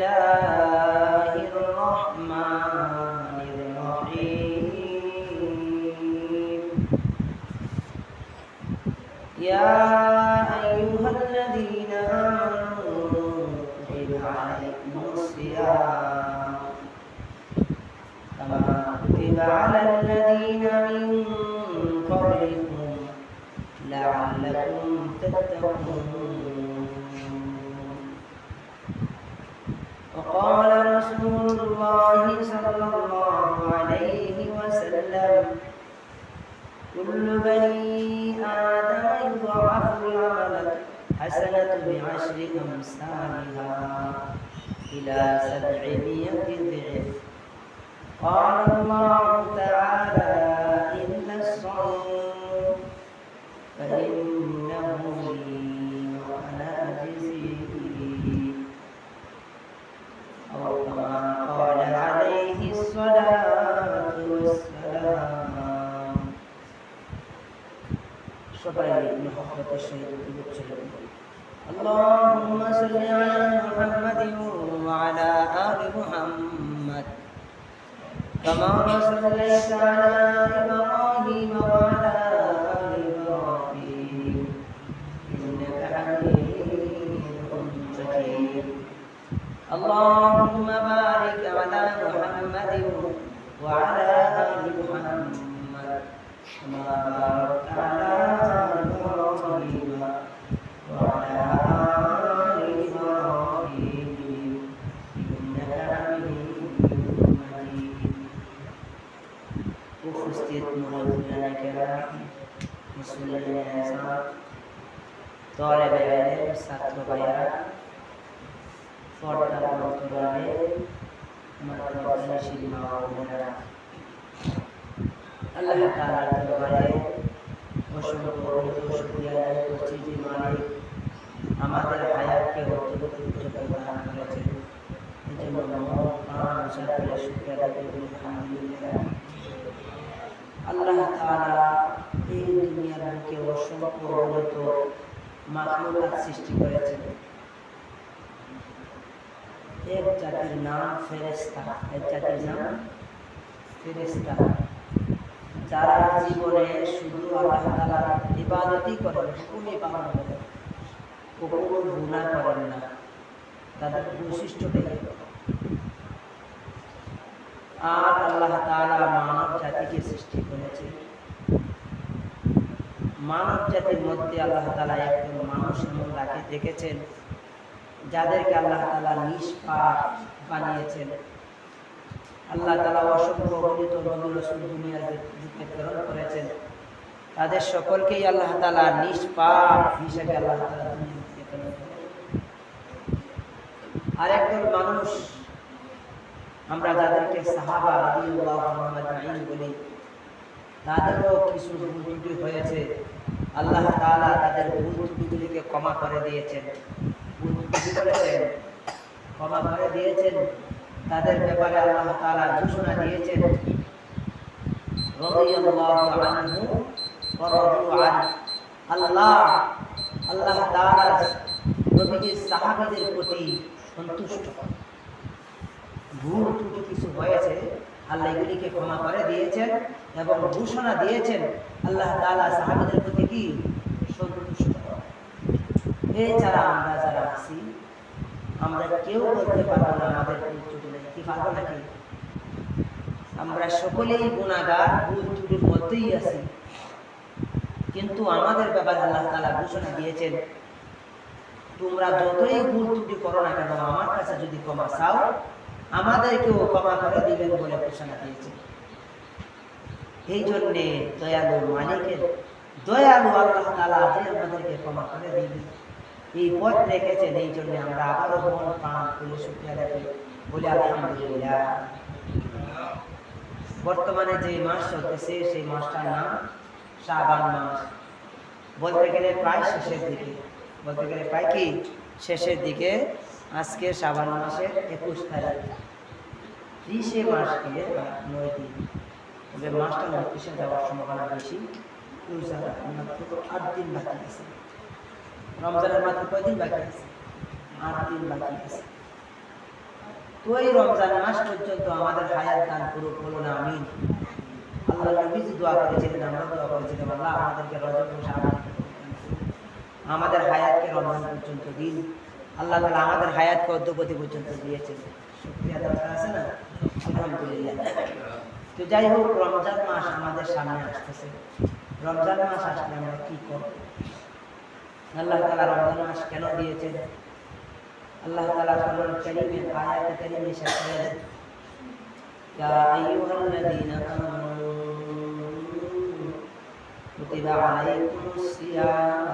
الله الرحمن الرحيم يا لعلكم تتقون وقال رسول الله صلى الله عليه وسلم كل بني آدم يضاعف العمل حسنة بعشر أمثالها إلى سبعمية ضعف. قال الله تعالى إلا الصوم فإنه لي সবাই মহব্বতের সহিত উচ্চারণ اللهم صل على محمد وعلى آل محمد كما صليت على إبراهيم وعلى آل إبراهيم إنك حميد مجيد اللهم بارك على محمد وعلى آل محمد كما باركت উপস্থিত মুরব্বিয়ানে কেরাম মুসলিম তলেবে ইলম ছাত্র ভাইয়েরা অন্তরালে আমার পর্দাশীল মা বোনেরা আল্লাহ। তাআলার দরবারে অসংখ্য শুকরিয়া আদায় করছি যে আমাদের হায়াতকে অত্যন্ত করেছেন আল্লাহ এই দুনিয়ার বুকে অসংখ্য অগণিত মাখলুকাত সৃষ্টি করেছেন। এক জাতির নাম ফেরেস্তা এক জাতির নাম ফেরেস্তা যারা জীবনে শুধু আল্লাহ তাআলার ইবাদতই করেন হুকুমই পালন করেন কখনো গুনাহ করেন না। তাদের বৈশিষ্ট্যটাই আর আল্লাহ তাআলা মানব জাতিকে সৃষ্টি করেছে। মানব জাতির মধ্যে আল্লাহ তালা একজন মানুষ এমন রাখে দেখেছেন, যাদেরকে আল্লাহ তালা নিষ্পাপ বানিয়েছেন। আল্লাহ তালা অসংখ্য অগণিত নবী রাসূল দুনিয়ার দিকে প্রেরণ করেছেন। তাদের সকলকেই আল্লাহ তাআলা নিষ্পাপ হিসেবে আল্লাহ তালা আর একজন মানুষ আমরা যাদেরকে সাহাবা বলি, তাদেরও কিছু ভুল হয়েছে। আল্লাহ তাআলা তাদের ভুল ক্ষমা করে দিয়েছেন। করেছেন, ক্ষমা করে দিয়েছেন। তাদের ব্যাপারে আল্লাহ তাআলা ঘোষণা দিয়েছেন। আল্লাহ আল্লাহ প্রতি সন্তুষ্ট। ভুল ত্রুটি কিছু হয়েছে, আল্লাহ এগুলিকে ক্ষমা করে দিয়েছেন এবং ঘোষণা দিয়েছেন, আল্লাহ তাআলা সাহাবীদের প্রতি কি? সন্তুষ্ট। এছাড়া আমরা যারা আছি, আমরা কেউ বলতে পারব না আমাদের ভুল ত্রুটি নেই, কি পারব নাকি? আমরা সকলেই গুণাগার ভুল ত্রুটির মধ্যেই আছি। কিন্তু আমাদের ব্যাপারে আল্লাহ তাআলা ঘোষণা দিয়েছেন, তোমরা যতই ভুল ত্রুটি করো না কেন, আমার কাছে যদি ক্ষমা চাও আমাদেরকেও ক্ষমা করে দিবেন বলে ঘোষণা দিয়েছে। এই জন্যে দয়ালু মালিকের, দয়ালু আল্লাহ তালা যে আমাদেরকে ক্ষমা করে দিবেন। এই পথ রেখেছেন এই জন্য আমরা আবারও মন প্রাণ খুলে সুখিয়া রাখি বলে আলহামদুলিল্লাহ। বর্তমানে যে মাস চলতেছে, সেই মাসটার নাম শাবান মাস। বলতে গেলে প্রায় শেষের দিকে, বলতে গেলে প্রায় কি? শেষের দিকে আজকে শ্রাবণ মাসের একুশ তারিখ। ত্রিশে মাস গিয়ে নয় দিন। তবে মাসটা উনত্রিশে যাওয়ার সম্ভাবনা বেশি। আট দিন বাকি আছে। রমজানের মাত্র কয়দিন বাকি আছে? আট দিন বাকি আছে। তো এই রমজান মাস পর্যন্ত আমাদের হায়াত দান পুরো হলো না আমিন। আল্লাহ নবীজি দোয়া করেছিলেন, আমরা দোয়া করেছিলাম, আল্লাহ আমাদেরকে আমাদের আমাদের হায়াতকে রমজান পর্যন্ত দিন। আল্লাহ তালা আমাদের হায়াতকে অদ্যপতি পর্যন্ত দিয়েছেন শুক্রিয়া দরকার আছে না আলহামদুলিল্লাহ তো যাই হোক রমজান মাস আমাদের সামনে আসতেছে রমজান মাস আসলে আমরা কি করব আল্লাহ তালা রমজান মাস কেন দিয়েছেন আল্লাহ তালা কোরআন কারীমে আয়াত কারীমে শেখালেন يا أيها الذين آمنوا كتب عليكم الصيام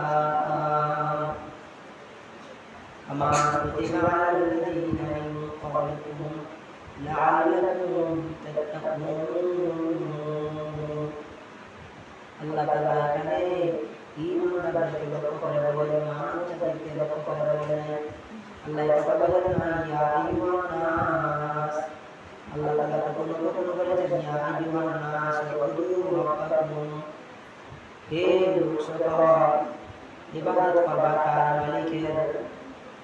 كما كتب على الذين من قبلكم لعلكم تتقون আল্লাহ তাআলা এখানে ঈমানদারদেরকে লক্ষ্য করে বলেন মানুষদেরকে লক্ষ্য করে বলেন আল্লাহ কথা বলেন না ইয়া আইয়ুহান নাস আল্লাহ তাআলা কখনো কখনো বলেছেন ইয়া আইয়ুহান নাস উবুদু রাব্বাকুম হে লোক সকল ইবাদত করবা কার মালিকের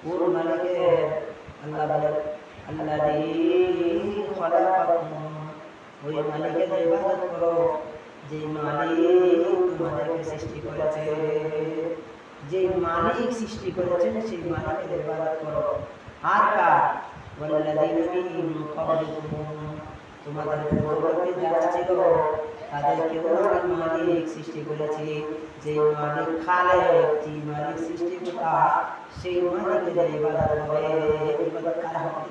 কোন মালিকের আল্লাহ বলেন আল্লাযী খলাকাকুম ওই মালিকের ইবাদত করো যে মালিক তোমাদেরকে সৃষ্টি করেছে যে মালিক সৃষ্টি করেছেন সেই মালিকের ইবাদত করো আর কার ওয়াল্লাযীনা মিন ক্বাবলিকুম তোমাদের পূর্ববর্তী যারা ছিল তাদেরকেও আমি মালিক সৃষ্টি করেছি। যে মালিক খালেক যে মালিক সৃষ্টিকর্তা সেই মালিকের ইবাদত হবে ইবাদত কার হবে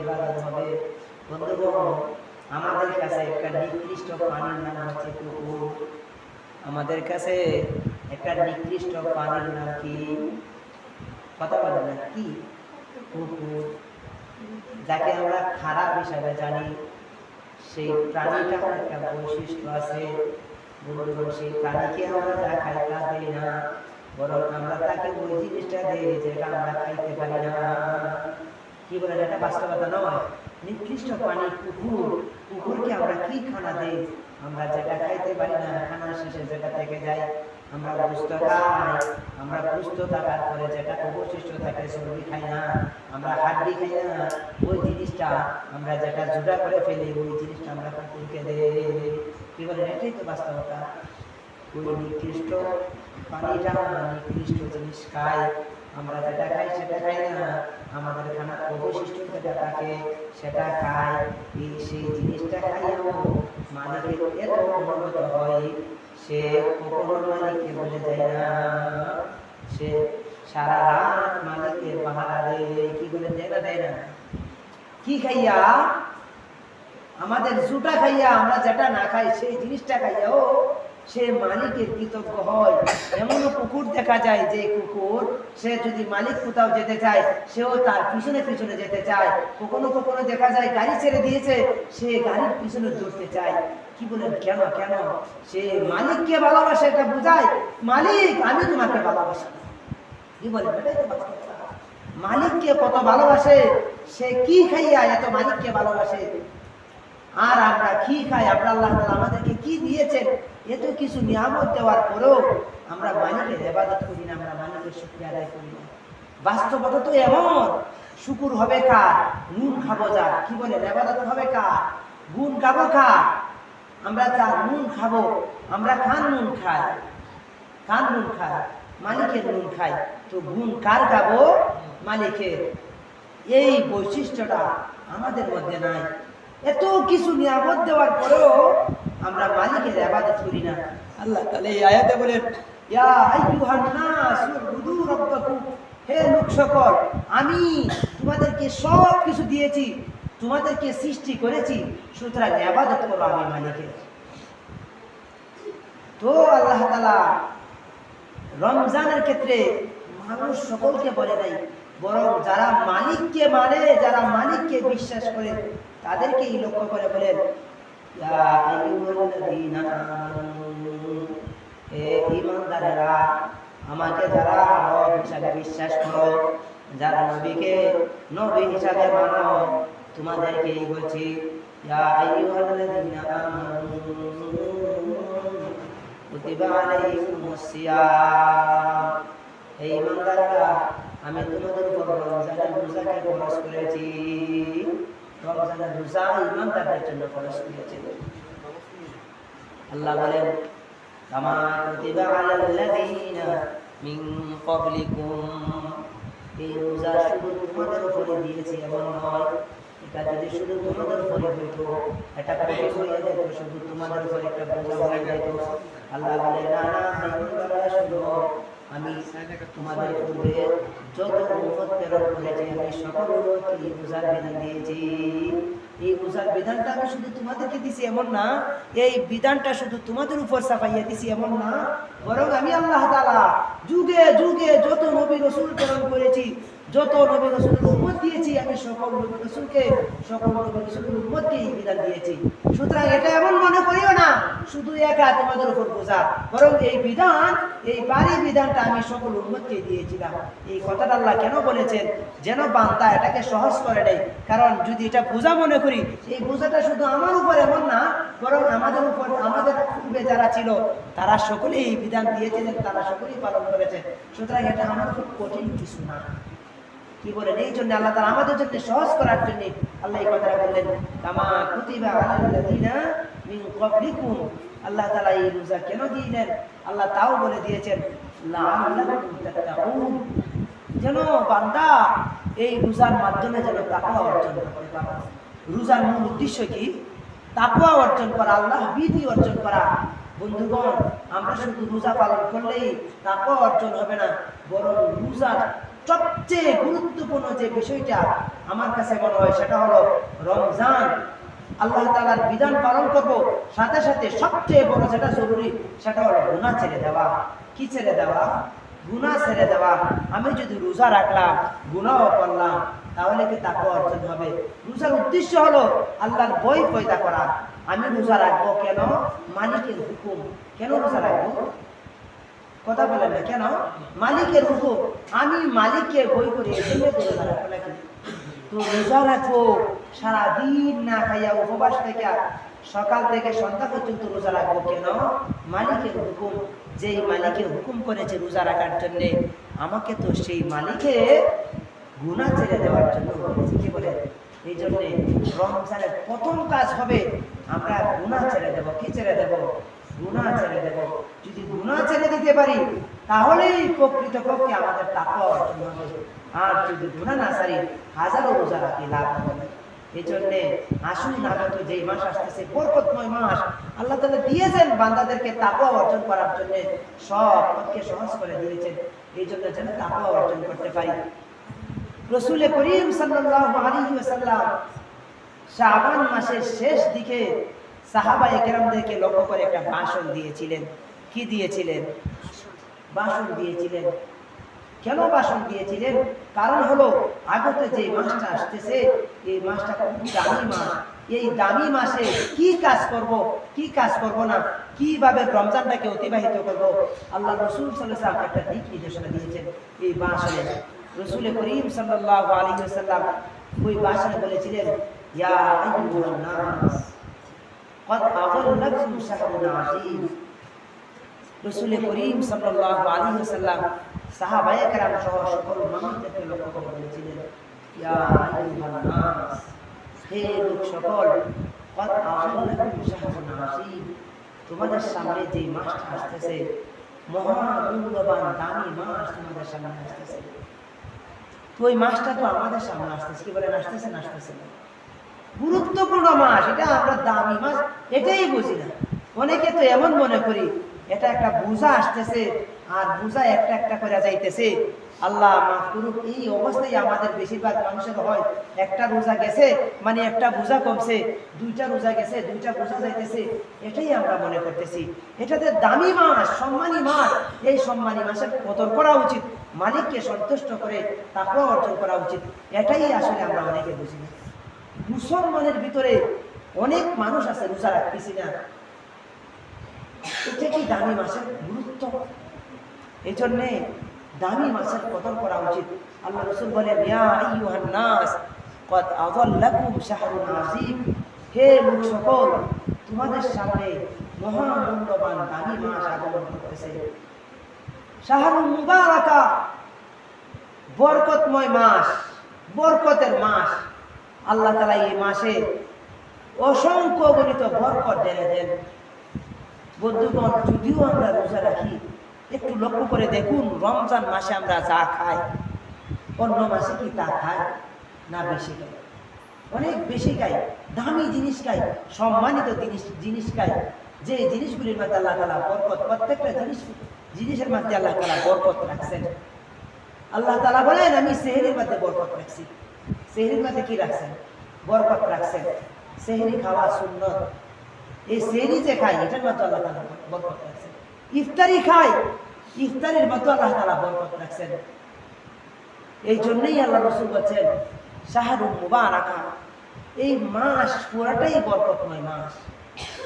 ইবাদত হবে। বন্ধুগণ, আমাদের কাছে একটা নিকৃষ্ট প্রাণীর নাম হচ্ছে কুকুর। আমাদের কাছে একটা নিকৃষ্ট প্রাণীর নাম কি? কথা বলে না, কি? কুকুর। যাকে আমরা খারাপ হিসাবে জানি। সেই প্রাণীটার একটা বৈশিষ্ট্য আছে? বন্ধুগণ সেই প্রাণীকে আমরা যা খাই তা দিই না? বরং আমরা তাকে ওই জিনিসটা দিই যেটা আমরা খাইতে পারি না। কি বলেন এটা বাস্তবতা নয়। নিকৃষ্ট পানি কুকুর, কুকুরকে আমরা কি খানা দিই? আমরা যেটা খাইতে পারি না খানা শেষে যেটা থেকে যায় আমরা বুঝত খাই আমরা বুঝত থাকার পরে যেটা অবশিষ্ট থাকে সবজি খাই না, আমরা হাড্ডি খাই না, ওই জিনিসটা আমরা যেটা জোড়া করে ফেলি, ওই জিনিসটা আমরা কুকুরকে দেই কি বলেন এটাই তো বাস্তবতা। ওই নিকৃষ্ট পানিটা নিকৃষ্ট জিনিস খাই, আমরা যেটা খাই সেটা খাই না, আমাদের খানা অবশিষ্ট যেটা থাকে সেটা খাই। এই সেই জিনিসটা খাইও মালিকের এত হয় সে কখনো মালিককে বলে যায় না সে সারা রাত মালিকের পাহারা দেয় কি করে দেয় না কি খাইয়া আমাদের জুটা খাইয়া আমরা যেটা না খাই সেই জিনিসটা খাইয়াও সে মালিকের কৃতজ্ঞ হয়। এমনও কুকুর দেখা যায় যে কুকুর, সে যদি মালিক কোথাও যেতে চায়, সেও তার পিছনে পিছনে যেতে চায়। কখনো কখনো দেখা যায় গাড়ি ছেড়ে দিয়েছে, সে গাড়ির পিছনে দৌড়তে চায়। কি বলেন, কেন কেন? সে মালিককে ভালোবাসে এটা বোঝায়? মালিক, আমি তোমাকে ভালোবাসি। কি বলেন মালিককে কত ভালোবাসে, সে কি খাইয়া এত মালিককে ভালোবাসে? আর আমরা কি খাই? আমরা আল্লাহ আমাদেরকে কি দিয়েছেন? এত কিছু নিয়ামত দেওয়ার পরেও আমরা মালিকের হেফাজত করি না, আমরা মালিকের শুক্রিয়া আদায় করি না। বাস্তবতা তো এমন, শুকুর হবে কার? নুন খাব যা, কি বলে? হেফাজত হবে কার? গুণ খাব কার? আমরা যা নুন খাব, আমরা কান নুন খাই? কান নুন খাই? মালিকের নুন খাই। তো গুণ কার খাব? মালিকের। এই বৈশিষ্ট্যটা আমাদের মধ্যে নাই। এত কিছু নিয়ামত দেওয়ার পরেও আমরা মালিকের আবাদত করি না। আল্লাহ তাহলে এই আয়াতে বলেন হে লোক সকল, আমি তোমাদেরকে সব কিছু দিয়েছি, তোমাদেরকে সৃষ্টি করেছি, সুতরাং আবাদত করো আমি মালিকের। তো আল্লাহ তাআলা রমজানের ক্ষেত্রে মানুষ সকলকে বলে নাই বরং যারা মালিককে মানে যারা মালিককে বিশ্বাস করে, তাদেরকেই লক্ষ্য করে বলেন ইয়া আইয়ুহাল্লাযীনা আমানু হে ঈমানদারেরা, আমাকে যারা রব হিসাবে বিশ্বাস করো, যারা নবীকে নবী হিসাবে মানো তোমাদেরকেই বলছি, ইয়া আইয়ুহাল্লাযীনা আমি তোমাদের উপর রোজাকে খরচ করেছি। রমজানের রোজা ইমানদারদের জন্য খরচ করেছি আল্লাহ বলেন, কামা কুতিবা আলাল্লাযীনা মিন ক্বাবলিকুম। এই রোজা শুধু তোমাদের উপরে দিয়েছি, এমন এটা যদি শুধু তোমাদের উপরে হইতো, এটা শুধু তোমাদের একটা আল্লাহ বলে না না শুধু আমি তোমাদের পূর্বে যত উন্মত প্রেরণ করেছি, আমি সকল উন্মতকে এই রোজার বিধান দিয়েছি। এই রোজার বিধানটা আমি শুধু তোমাদেরকে দিছি এমন না, এই বিধানটা শুধু তোমাদের উপর দিছি এমন না, বরং আমি আল্লাহ তাআলা যুগে যুগে যত নবী রসুল প্রেরণ করেছি, যত নবী রসুলের উম্মত দিয়েছি, আমি সকল নবী রসুলকে, সকল নবী রসুলের উম্মতকে এই বিধান দিয়েছি। সুতরাং এটা এমন মনে করিও না, শুধু একা তোমাদের উপর বোঝা। বরং এই বিধান, এই বাড়ি বিধানটা আমি সকল উম্মতকে দিয়েছিলাম। এই কথাটা আল্লাহ কেন বলেছেন? যেন বান্দা এটাকে সহজ করে নেই কারণ যদি এটা বোঝা মনে করি, এই বোঝাটা শুধু আমার উপর এমন না, বরং আমাদের উপর, আমাদের পূর্বে যারা ছিল, তারা সকলেই এই বিধান দিয়েছিলেন, তারা সকলেই পালন করেছে সুতরাং এটা আমার খুব কঠিন কিছু না। কি বলেন? এই জন্য আল্লাহ তাআলা আমাদের জন্য সহজ করার জন্য আল্লাহ এই কথাটা বললেন, কামা কুতিবা আলাল্লাযিনা আল্লাহ তাআলা এই রোজা কেন দিলেন আল্লাহ তাও বলে দিয়েছেন যেন বান্দা এই রোজার মাধ্যমে যেন তাকওয়া অর্জন করতে রোজার মূল উদ্দেশ্য কি? তাকওয়া অর্জন করা, আল্লাহ বিধি অর্জন করা। বন্ধুগণ, আমরা শুধু রোজা পালন করলেই তাকওয়া অর্জন হবে না, বরং রোজার সবচেয়ে গুরুত্বপূর্ণ যে বিষয়টা আমার কাছে মনে হয় সেটা হলো রমজান। আল্লাহ তালার বিধান পালন করব, সাথে সাথে সবচেয়ে বড় যেটা জরুরি সেটা হলো গুণা ছেড়ে দেওয়া। কি ছেড়ে দেওয়া? গুণা ছেড়ে দেওয়া। আমি যদি রোজা রাখলাম গুণাও করলাম, তাহলে কি তাকে অর্জন হবে? রোজার উদ্দেশ্য হলো আল্লাহর বই পয়দা করা। আমি রোজা রাখব কেন? মালিকের হুকুম। কেন রোজা রাখব? কথা বলেন না। কেন? মালিকের হুকুম আমি মালিককে বই করে তো রোজা রাখব সারাদিন না খাইয়া উপবাস থেকে সকাল থেকে সন্ধ্যা পর্যন্ত রোজা রাখব কেন? মালিকের হুকুম, যেই মালিকের হুকুম করেছে রোজা রাখার জন্যে, আমাকে তো সেই মালিকে গুণা ছেড়ে দেওয়ার জন্য বলেছে। কি বলে? এই জন্যে রমজানের প্রথম কাজ হবে আমরা গুণা ছেড়ে দেবো। কি ছেড়ে দেবো? গুণা ছেড়ে দেব। যদি গুণা ছেড়ে দিতে পারি, তাহলেই প্রকৃতপক্ষে আমাদের টাকা অর্জন হবে। আর যদি গুণা না ছাড়ি হাজারো রোজা রাখি লাভ হবে এই জন্যে আসুন আগত যেই মাস আসতেছে, বরকতময় মাস, আল্লাহ তালা দিয়েছেন বান্দাদেরকে তাকওয়া অর্জন করার জন্য, সব পথকে সহজ করে দিয়েছেন। এই জন্য যেন তাকওয়া অর্জন করতে পারি। রসুল করিম সাল্লাল্লাহু আলাইহি ওয়াসাল্লাম শাবান মাসের শেষ দিকে সাহাবা একরামদেরকে লক্ষ্য করে একটা ভাষণ দিয়েছিলেন। কি দিয়েছিলেন? ভাষণ দিয়েছিলেন। কেন ভাষণ দিয়েছিলেন? কারণ হলো, আগত যে মাসটা আসতেছে, এই মাসটা খুব দামি মাস এই দামি মাসে কি কাজ করব, কি কাজ করব না, কীভাবে রমজানটাকে অতিবাহিত করব? আল্লাহ রসুল সাল্লাম একটা দিক নির্দেশনা দিয়েছেন এই ভাষণে রসুল করিম সাল্লাহ আলী সাল্লাম ওই ভাষণে বলেছিলেন, ইয়া লাকুম শাহরুন করিম সাল্লাম তোমাদের সামনে যে মাছটা আসতেছে, মহামূল্যবান দামি সামনে আসতেছে। তো ওই মাছটা তো আমাদের সামনে আসতেছে, কি বলেন, আসতেছে না আসতেছে না? গুরুত্বপূর্ণ মাস, এটা আমরা দামি মাস, এটাই বুঝি না। অনেকে তো এমন মনে করি, এটা একটা বোঝা আসতেছে, আর বোঝা একটা একটা করে যাইতেছে। আল্লাহ করুক, এই অবস্থায় আমাদের বেশিরভাগ মানুষের হয়, একটা রোজা গেছে মানে একটা বোঝা কমছে, দুইটা রোজা গেছে, দুইটা বোঝা যাইতেছে, এটাই আমরা মনে করতেছি। এটাতে দামি মাস, সম্মানী মাস, এই সম্মানী মাসের কদর করা উচিত, মালিককে সন্তুষ্ট করে তাকেও অর্জন করা উচিত, এটাই আসলে আমরা অনেকে বুঝি মুসলমানের ভিতরে অনেক মানুষ আছে, রোজা রাখতেছি না। এটা কি দামি মাসের গুরুত্ব? এই জন্যে দামি মাসের কদর করা উচিত। আল্লাহ রসুল আযীম। হে লোক সকল, তোমাদের সামনে মহামূল্যবান দামি মাস আগমন করতেছে। শাহরুল বরকতময় মাস বরকতের মাস আল্লাহ তালা এই মাসে অসংখ্য গণিত বরকত ঢেলে দেন। বন্ধুগণ, যদিও আমরা রোজা রাখি, একটু লক্ষ্য করে দেখুন, রমজান মাসে আমরা যা খাই, অন্য মাসে কি তা খাই? না, বেশি খাই। অনেক বেশি খাই, দামি জিনিস খাই, সম্মানিত জিনিস জিনিস খাই। যে জিনিসগুলির মধ্যে আল্লাহ তালা বরকত, প্রত্যেকটা জিনিস, জিনিসের মধ্যে আল্লাহ তালা বরকত রাখছেন। আল্লাহ তালা বলেন, আমি সেহেরির মধ্যে বরকত রাখছি। সেহেরির মধ্যে কি রাখছেন? বরকত রাখছেন। সেহেরি খাওয়া সুন্নত। এই সেহেরি যে খাই এটার মধ্যে আল্লাহ তালা বরকত রাখছেন। ইফতারি খাই ইফতারির মধ্যে আল্লাহ তালা বরকত রাখছেন। এই জন্যই আল্লাহ রসুল বলছেন শাহরুম মুবারাকা। এই মাস পুরাটাই বরকতময় মাস,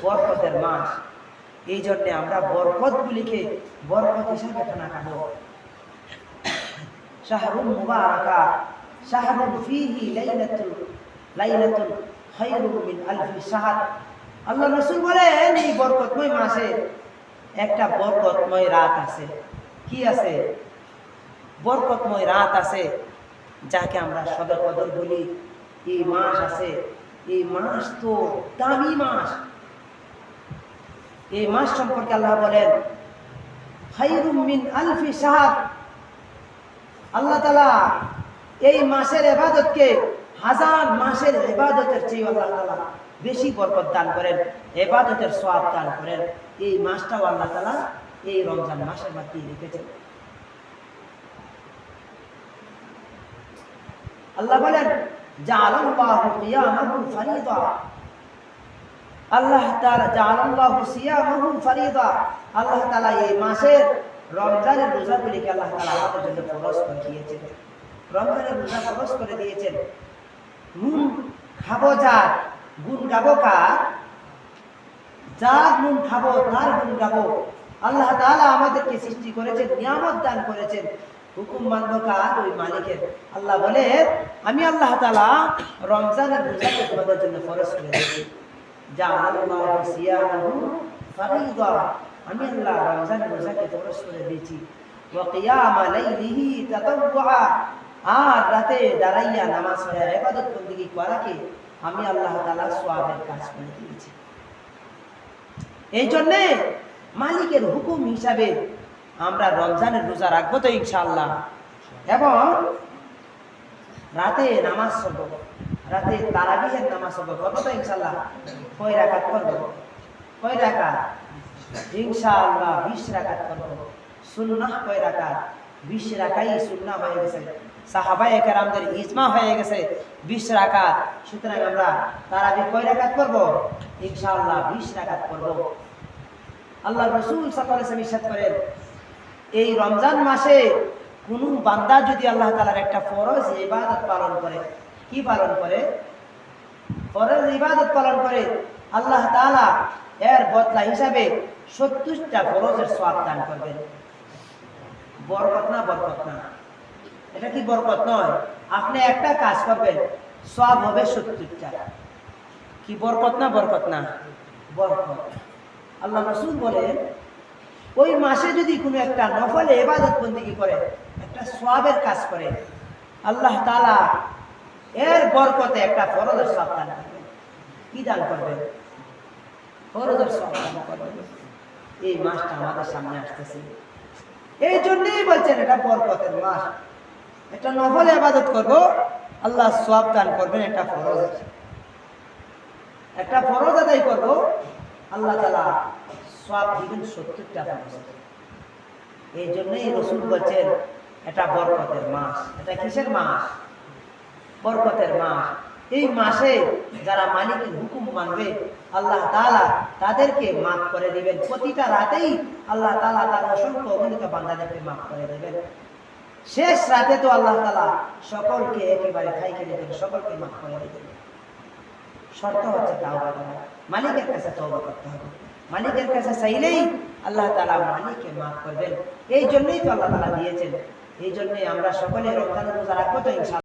বরকতের মাস। এই জন্যে আমরা বরকতগুলিকে বরকত হিসাবে খানা খাব। শাহরুম মুবারাকা। ফিহি খায়রুম মিন আলফি আল্লাহ বলেন, এই বরকতময় মাসে একটা বরকতময় রাত আছে। কি আছে? বরকতময় রাত আছে, যাকে আমরা সবে কদর বলি। এই মাস আছে। এই মাস তো দামি মাস। এই মাস সম্পর্কে আল্লাহ বলেন খাইরুম মিন আলফি সাহাব আল্লাহ তালা এই মাসের এবাদতকে হাজার মাসের এবাদতের চেয়ে আল্লাহ তালা বেশি বরকত দান করেন, এবাদতের সওয়াব দান করেন। এই মাসটাও আল্লাহ তালা এই রমজান মাসের মধ্যেই রেখেছেন। আল্লাহ বলেন আল্লাহ এই মাসের রমজানের রোজাগুলিকে আল্লাহ আমাদের জন্য ফরজ করে দিয়েছেন রমজানের রোজা ফরজ করে দিয়েছেন। নুন খাব যার গুণ গাবো কার যার নুন খাব, তার গুণ গাবো। আল্লাহ তাআলা আমাদেরকে সৃষ্টি করেছেন, নিয়ামত দান করেছেন। হুকুম মানব কার ওই মালিকের। আল্লাহ বলে, আমি আল্লাহ তাআলা রমজানের রোজাকে তোমাদের জন্য খরচ করে দিয়েছি। যা আল্লাহ আমি আল্লাহ রমজানের রোজাকে খরচ করে দিয়েছি। আর রাতে দাঁড়াইয়া নামাজ পড়ে ইবাদত বন্দেগী করাকে আমি আল্লাহ তাআলা সওয়াবের কাজ করে দিয়েছি। এই জন্যে মালিকের হুকুম হিসাবে আমরা রমজানের রোজা রাখব তো ইনশাআল্লাহ। এবং রাতে নামাজ পড়ব, রাতে তারাবিহের নামাজ পড়ব, করব তো ইনশাআল্লাহ। কয় রাকাত করব? কয় রাকাত? ইনশাআল্লাহ বিশ রাকাত করব। সুন্নাহ কয় রাকাত? বিশ রাকাই সুন্নাহ হয়ে গেছে। সাহাবাই একরামদের ইজমা হয়ে গেছে বিশ রাকাত। সুতরাং আমরা তারাবি কয় রাকাত করব ইনশাআল্লাহ বিশ রাকাত করব আল্লাহ রসুল সাল্লাহ ইসাদ করেন, এই রমজান মাসে কোনো বান্দা যদি আল্লাহ তালার একটা ফরজ ইবাদত পালন করে, কি পালন করে? ফরজ ইবাদত পালন করে, আল্লাহ তালা এর বদলা হিসাবে সত্তরটা ফরজের সওয়াব দান করবেন। বরকত না বরকত না? এটা কি বরকত নয়? আপনি একটা কাজ করবেন, সব হবে সত্তরটা কি বরকত না বরকত না? বরকত। আল্লাহ রসুল বলেন, ওই মাসে যদি কোনো একটা নফলে এবাদত বন্দিগি করে, একটা সোয়াবের কাজ করে, আল্লাহ তালা এর বরকতে একটা ফরজের সব দান করবেন। কি দান করবেন? ফরজের সব দান করবেন। এই মাসটা আমাদের সামনে আসতেছে। এই জন্যই বলছেন এটা বরকতের মাস। একটা নফলে আবাদত করব, আল্লাহ সব দান করবেন একটা ফরজ আছে। একটা ফরজ আদায় করব, আল্লাহ তালা সব দিবেন সত্তরটা ফরজ। এই জন্যই রসুল বলছেন, এটা বরকতের মাস। এটা কিসের মাস? বরকতের মাস। এই মাসে যারা মালিকের হুকুম মানবে আল্লাহ তালা তাদেরকে মাফ করে দিবেন। প্রতিটা রাতেই আল্লাহ তালা তার অসংখ্য অগণিত বান্দাদেরকে মাফ করে দেবেন। শেষ রাতে তো আল্লাহ তালা সকলকে একেবারে খাইকে দেবেন, সকলকে মাফ করে দেবেন। শর্ত হচ্ছে তাওবা করা। মালিকের কাছে তওবা করতে হবে। মালিকের কাছে চাইলেই আল্লাহ তালা মালিককে মাফ করবেন। এই জন্যই তো আল্লাহ তালা দিয়েছেন। এই জন্যই আমরা সকলে রমজান রাখব তো ইনশাআল্লাহ।